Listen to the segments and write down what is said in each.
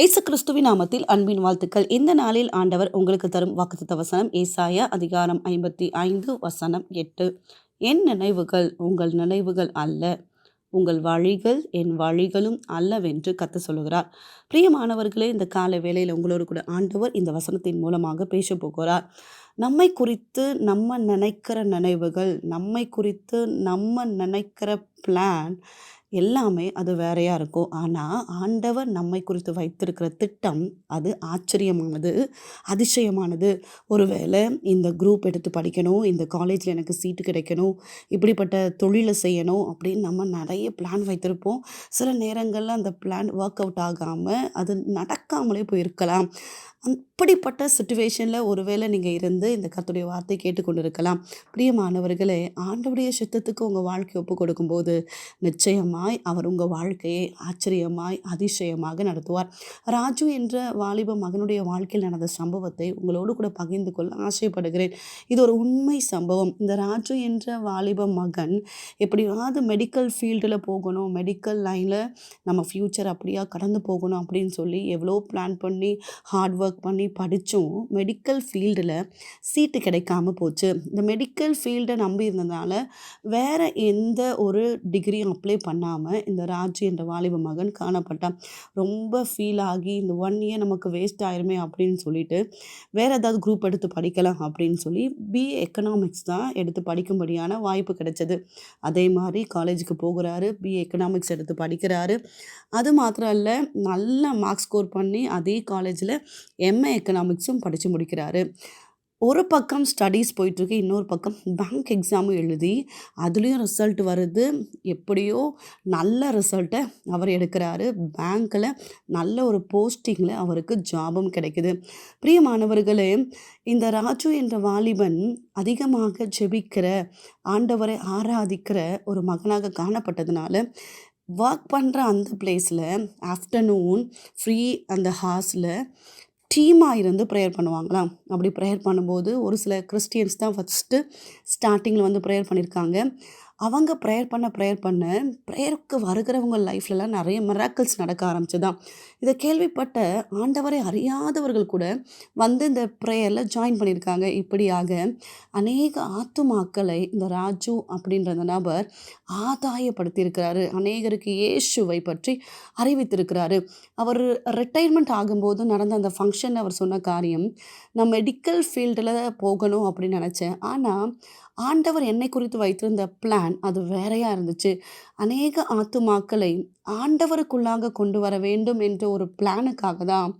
இயேசு கிறிஸ்துவின் நாமத்தில் அன்பின் வாழ்த்துக்கள். இந்த நாளில் ஆண்டவர் உங்களுக்கு தரும் வாக்குத்த வசனம் ஏசாயா அதிகாரம் ஐம்பத்தி ஐந்து வசனம் எட்டு. என் நினைவுகள் உங்கள் நினைவுகள் அல்ல உங்கள் வழிகள் என் வழிகளும் அல்லவென்று கத்த சொல்லுகிறார். பிரியமானவர்களே இந்த கால வேளையில் உங்களோடு கூட ஆண்டவர் இந்த வசனத்தின் மூலமாக பேச போகிறார் நம்மை குறித்து நம்ம நினைக்கிற நினைவுகள் நம்மை குறித்து நம்ம நினைக்கிற பிளான் எல்லாமே அது வேறையாக இருக்கும். ஆனால் ஆண்டவர் நம்மை குறித்து வைத்திருக்கிற திட்டம் அது ஆச்சரியமானது அதிசயமானது. ஒருவேளை இந்த குரூப் எடுத்து படிக்கணும் இந்த காலேஜில் எனக்கு சீட்டு கிடைக்கணும் இப்படிப்பட்ட தொழிலை செய்யணும் அப்படின்னு நம்ம நிறைய பிளான் வைத்திருப்போம். சில நேரங்களில் அந்த பிளான் ஒர்க் அவுட் ஆகாமல் அது நடக்காமலே போயிருக்கலாம். அப்படிப்பட்ட சுச்சுவேஷனில் ஒருவேளை நீங்கள் இருந்து இந்த கத்துடைய வார்த்தை கேட்டுக்கொண்டு இருக்கலாம் பிரியமானவர்களே ஆண்டவுடைய சித்தத்துக்கு உங்கள் வாழ்க்கை ஒப்பு கொடுக்கும்போது நிச்சயமாய் அவர் உங்கள் வாழ்க்கையை ஆச்சரியமாய் அதிசயமாக நடத்துவார். ராஜு என்ற வாலிப மகனுடைய வாழ்க்கையில் நடந்த சம்பவத்தை உங்களோடு கூட பகிர்ந்து கொள்ள ஆசைப்படுகிறேன். இது ஒரு உண்மை சம்பவம். இந்த ராஜு என்ற வாலிப மகன் எப்படியாவது மெடிக்கல் ஃபீல்டில் போகணும் மெடிக்கல் லைனில் நம்ம ஃப்யூச்சர் அப்படியா கடந்து போகணும் அப்படின்னு சொல்லி எவ்வளோ பிளான் பண்ணி ஹார்ட் ஒர்க் பண்ணி படித்தும் மெடிக்கல் ஃபீல்டில் சீட்டு கிடைக்காம போச்சு. இந்த மெடிக்கல் ஃபீல்டை நம்பி இருந்ததுனால வேறு எந்த ஒரு டிகிரியும் அப்ளை பண்ணாமல் இந்த ராஜு என்ற வாலிப மகன் காணப்பட்டான் ரொம்ப ஃபீல் ஆகி இந்த ஒன் இயர் நமக்கு வேஸ்ட் ஆயிருமே அப்படின்னு சொல்லிட்டு வேறு ஏதாவது குரூப் எடுத்து படிக்கலாம் அப்படின்னு சொல்லி பிஏ எக்கனாமிக்ஸ் தான் எடுத்து படிக்கும்படியான வாய்ப்பு கிடைச்சது. அதே மாதிரி காலேஜுக்கு போகிறாரு பிஏ எக்கனாமிக்ஸ் எடுத்து படிக்கிறாரு. அது மாத்திரம் இல்லை நல்ல மார்க் ஸ்கோர் பண்ணி அதே காலேஜில் எம்ஏ எக்கனாமிக்ஸும் படித்து முடிக்கிறாரு. ஒரு பக்கம் ஸ்டடீஸ் போயிட்டுருக்கு இன்னொரு பக்கம் பேங்க் எக்ஸாமும் எழுதி அதுலேயும் ரிசல்ட் வருது. எப்படியோ நல்ல ரிசல்ட்டை அவர் எடுக்கிறாரு. பேங்க்கில் நல்ல ஒரு போஸ்டிங்கில் அவருக்கு ஜாபும் கிடைக்குது. பிரியமானவர்களே இந்த ராஜு என்ற வாலிபன் அதிகமாக ஜெபிக்கிற ஆண்டவரை ஆராதிக்கிற ஒரு மகனாக காணப்பட்டதுனால ஒர்க் பண்ணுற அந்த பிளேஸில் ஆஃப்டர்நூன் ஃப்ரீ அந்த ஹார்ஸில் டீமாக இருந்து ப்ரேயர் பண்ணுவாங்களா அப்படி ப்ரேயர் பண்ணும்போது ஒரு சில கிறிஸ்டியன்ஸ் தான் ஃபஸ்ட்டு ஸ்டார்டிங்கில் வந்து ப்ரேயர் பண்ணியிருக்காங்க அவங்க ப்ரேயர் பண்ண ப்ரேயர் பண்ண ப்ரேயருக்கு வருகிறவங்க லைஃப்லலாம் நிறைய மிராக்கிள்ஸ் நடக்க ஆரம்பிச்சுதான். இதை கேள்விப்பட்ட ஆண்டவரை அறியாதவர்கள் கூட வந்து இந்த ப்ரேயரில் ஜாயின் பண்ணியிருக்காங்க. இப்படியாக அநேக ஆத்துமாக்களை இந்த ராஜு அப்படின்ற அந்த நபர் ஆதாயப்படுத்தியிருக்கிறாரு. அநேகருக்கு இயேசுவை பற்றி அறிவித்திருக்கிறாரு. அவர் ரிட்டையர்மெண்ட் ஆகும்போது நடந்த அந்த ஃபங்க்ஷன் அவர் சொன்ன காரியம் நான் மெடிக்கல் ஃபீல்டில் போகணும் அப்படின்னு நினச்சேன். ஆனால் ஆண்டவர் என்னை குறித்து வைத்திருந்த பிளான் அது வேறையாக இருந்துச்சு. அநேக ஆத்துமாக்களை ஆண்டவருக்குள்ளாக கொண்டு வர வேண்டும் என்ற ஒரு பிளானுக்காக தான்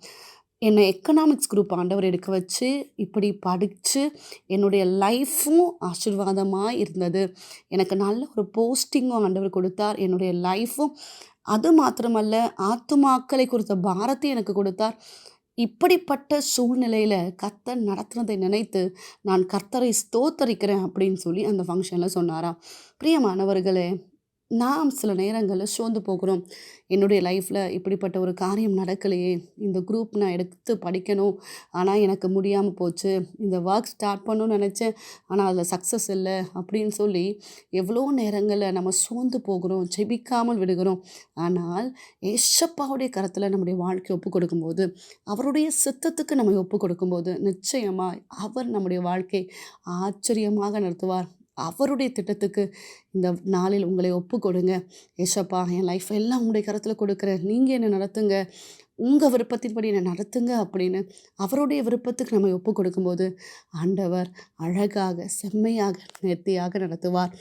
என்னை எக்கனாமிக்ஸ் குரூப் ஆண்டவர் எடுக்க வச்சு இப்படி படித்து என்னுடைய லைஃப்பும் ஆசிர்வாதமாக இருந்தது. எனக்கு நல்ல ஒரு போஸ்டிங்கும் ஆண்டவர் கொடுத்தார். என்னுடைய லைஃப்பும் அது மாத்திரமல்ல ஆத்துமாக்களை குறித்த பாரத்தை எனக்கு கொடுத்தார். இப்படிப்பட்ட சூழ்நிலையில் கர்த்தர் நடத்துனதை நினைத்து நான் கர்த்தரை ஸ்தோத்தரிக்கிறேன் அப்படின்னு சொல்லி அந்த ஃபங்க்ஷனில் சொன்னாராம். பிரியமானவர்களே நாம் சில நேரங்களில் சோர்ந்து போகிறோம். என்னுடைய லைஃப்பில் இப்படிப்பட்ட ஒரு காரியம் நடக்கலையே. இந்த குரூப் நான் எடுத்து படிக்கணும். ஆனால் எனக்கு முடியாமல் போச்சு. இந்த ஒர்க் ஸ்டார்ட் பண்ணணும்னு நினச்சேன். ஆனால் அதில் சக்ஸஸ் இல்லை அப்படின்னு சொல்லி எவ்வளோ நேரங்களில் நம்ம சோர்ந்து போகிறோம் ஜெபிக்காமல் விடுகிறோம். ஆனால் ஏஷப்பாவுடைய கரத்தில் நம்முடைய வாழ்க்கை ஒப்பு கொடுக்கும்போது அவருடைய சித்தத்துக்கு நம்ம ஒப்பு கொடுக்கும்போது நிச்சயமாக அவர் நம்முடைய வாழ்க்கை ஆச்சரியமாக நடத்துவார். அவருடைய திட்டத்துக்கு இந்த நாளில் உங்களை ஒப்பு கொடுங்க ஏசப்பா என் லைஃப் எல்லாம் உங்களுடைய கருத்தில் கொடுக்குறேன். நீங்கள் என்னை நடத்துங்க. உங்கள் விருப்பத்தின்படி என்னை நடத்துங்க அப்படின்னு அவருடைய விருப்பத்துக்கு நம்ம ஒப்பு கொடுக்கும்போது ஆண்டவர் அழகாக செம்மையாக நேர்த்தியாக நடத்துவார்.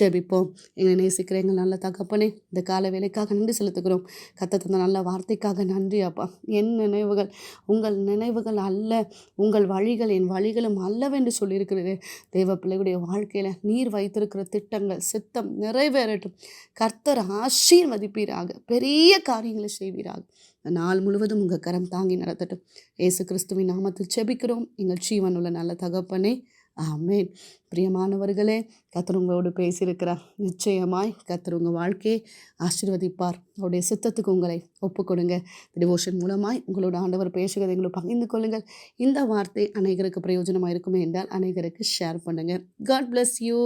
ஜெபிப்போம் எங்களை நேசிக்கிற எங்கள் நல்ல தகப்பனே இந்த கால வேலைக்காக நன்றி செலுத்துகிறோம். கத்த தந்த நல்ல வார்த்தைக்காக நன்றி அப்பா. என் நினைவுகள் உங்கள் நினைவுகள் அல்ல உங்கள் வழிகள் என் வழிகளும் அல்லவென்று சொல்லியிருக்கிறது. தெய்வ பிள்ளைகளுடைய வாழ்க்கையில் நீர் வைத்திருக்கிற திட்டங்கள் சித்தம் நிறைவேறட்டும். கர்த்தர் ஆசீர்வதிப்பீராக பெரிய காரியங்களை செய்வீராக. நாள் முழுவதும் உங்கள் கரம் தாங்கி நடத்தட்டும். ஏசு கிறிஸ்துவின் நாமத்தில் செபிக்கிறோம். எங்கள் ஜீவன் உள்ள நல்ல தகப்பனே ஆமேன். பிரியமானவர்களே கத்தர் உங்களோடு பேசியிருக்கிறார். நிச்சயமாய் கத்தர் உங்கள் வாழ்க்கையை ஆசீர்வதிப்பார். அவருடைய சித்தத்துக்கு உங்களை ஒப்புக்கொடுங்க. டிவோஷன் மூலமாய் உங்களோட ஆண்டவர் பேசுகிறதை எங்களை பகிர்ந்து கொள்ளுங்கள். இந்த வார்த்தை அநேகருக்கு பிரயோஜனமாக இருக்குமே என்றால் அநேகருக்கு ஷேர் பண்ணுங்கள் காட் பிளஸ் யூ